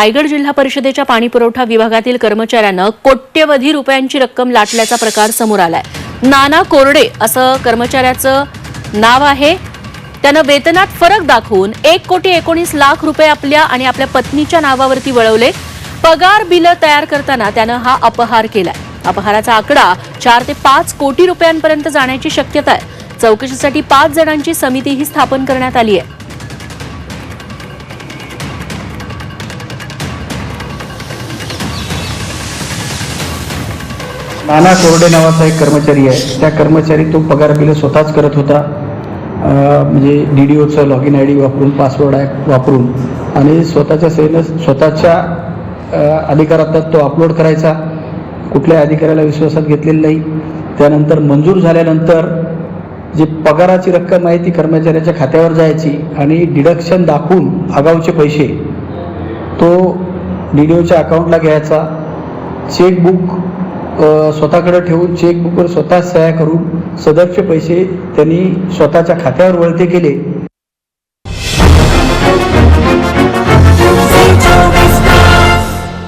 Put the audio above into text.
रायगड जिल्हा परिषदेच्या पाणी पुरवठा विभागातील कर्मचाऱ्यानं कोट्यवधी रुपयांची रक्कम लाटल्याचा प्रकार समोर आलाय. नाना कोरडे असं कर्मचाऱ्याचं नाव आहे. त्यानं वेतनात फरक दाखवून एक कोटी एकोणीस लाख रुपये आपल्या आणि आपल्या पत्नीच्या नावावरती वळवले. पगार बिलं तयार करताना त्यानं हा अपहार केलाय. अपहाराचा आकडा चार ते पाच कोटी रुपयांपर्यंत जाण्याची शक्यता आहे. चौकशीसाठी पाच जणांची समितीही स्थापन करण्यात आली आहे. नाना कोरडे नावाचा एक कर्मचारी आहे. त्या कर्मचारी तो पगार बिलं स्वतःच करत होता. म्हणजे डी डी ओचं लॉग इन आय डी वापरून पासवर्ड आहे वापरून. आणि स्वतःच्या सेनं स्वतःच्या अधिकारात तो अपलोड करायचा. कुठल्याही अधिकाऱ्याला विश्वासात घेतलेलं नाही. त्यानंतर मंजूर झाल्यानंतर जी पगाराची रक्कम आहे ती कर्मचाऱ्याच्या खात्यावर जायची आणि डिडक्शन दाखवून आगाऊचे पैसे तो डी डी ओच्या अकाउंटला घ्यायचा. चेकबुक स्वतःकडे ठेवून चेकबुकवर स्वतः सह्या करून सदरचे पैसे त्यांनी स्वतःच्या खात्यावर वळते केले.